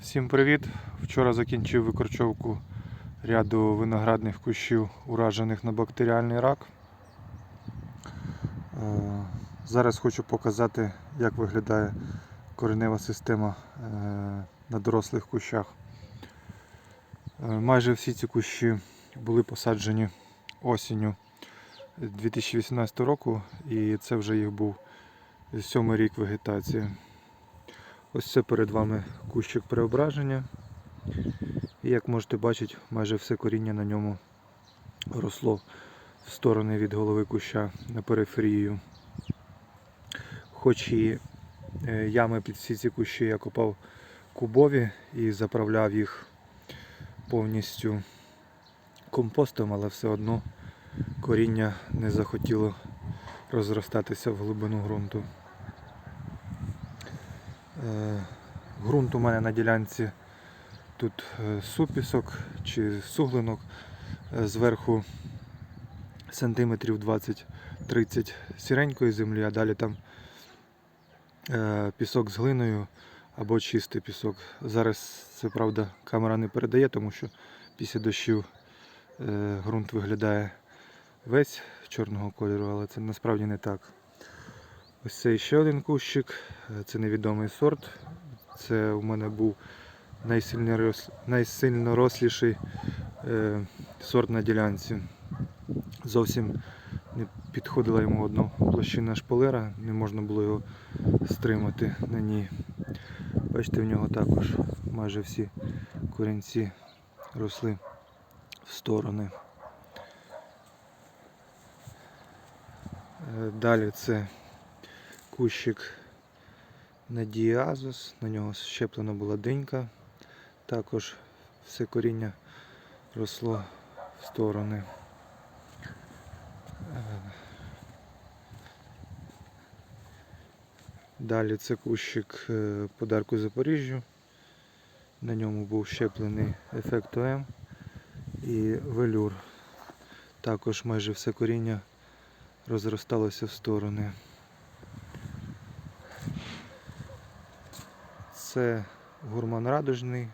Всім привіт! Вчора закінчив викорчовку ряду виноградних кущів, уражених на бактеріальний рак. Е, Зараз хочу показати, як виглядає коренева система е, на дорослих кущах. Е, Майже всі ці кущі були посаджені осінню 2018 року, і це вже їх був сьомий рік вегетації. Ось це перед вами кущик преображення. І як можете бачити, майже все коріння на ньому росло в сторони від голови куща на периферію. Хоч і е, ями під всі ці кущі я копав кубові і заправляв їх повністю компостом, але все одно коріння не захотіло розростатися в глибину ґрунту. Е, Ґрунт у мене на ділянці тут е, супісок чи суглинок. Е, Зверху сантиметрів 20-30 сіренької землі, а далі там е, пісок з глиною або чистий пісок. Зараз це правда камера не передає, тому що після дощів е, ґрунт виглядає весь чорного кольору, але це насправді не так. Ось це ще один кущик, е, це невідомий сорт. Це у мене був найсильнорос- найсильноросліший е, сорт на ділянці. Зовсім не підходила йому одна площина шпалера, не можна було його стримати на ній. Бачите, в нього також майже всі корінці росли в сторони. Е, Далі це кущик Надіазус, на нього щеплена була динька. Також все коріння росло в сторони. Е, Далі це кущик е, подарку Запоріжжю. На ньому був щеплений ефект ОМ і велюр. Також майже все коріння розросталося в сторони. Це гурман радужний.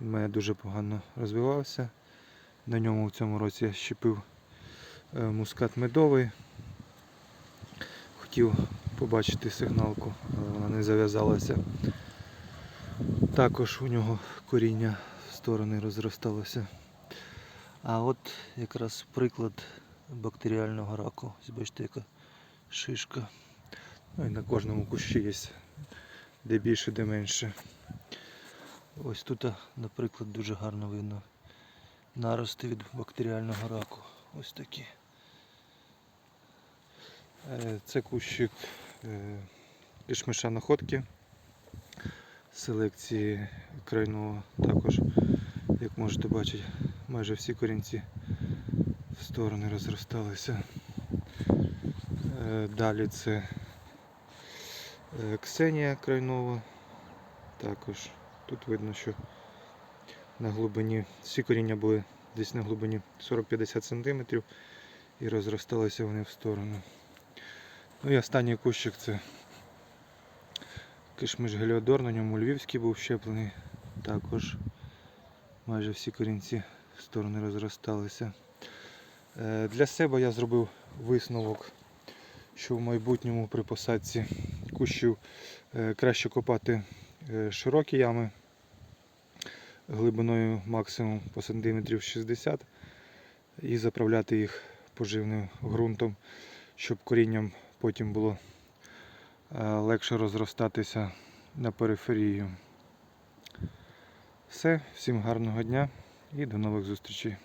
Він в мене дуже погано розвивався. На ньому в цьому році я щепив е, мускат медовий. Хотів побачити сигналку, але вона не зав'язалася. Також у нього коріння в сторони розросталося. А от якраз приклад бактеріального раку. Бачите, яка шишка. Ну і на кожному кущі є де більше, де менше. Ось тут, наприклад, дуже гарно видно нарости від бактеріального раку. Ось такі. Е, Це кущик е, кишмиша находки селекції крайного також, як можете бачити, майже всі корінці в сторони розросталися. Е, Далі це е, Ксенія крайнова. Також тут видно, що на глибині всі коріння були десь на глибині 40-50 см і розросталися вони в сторону. Ну і останній кущик це кишмиш Геліодор, на ньому львівський був щеплений. Також майже всі корінці в сторони розросталися. Е, Для себе я зробив висновок, що в майбутньому при посадці кущів е, краще копати е, широкі ями глибиною максимум по сантиметрів 60 і заправляти їх поживним ґрунтом, щоб корінням потім було е, легше розростатися на периферію. Все, всім гарного дня і до нових зустрічей.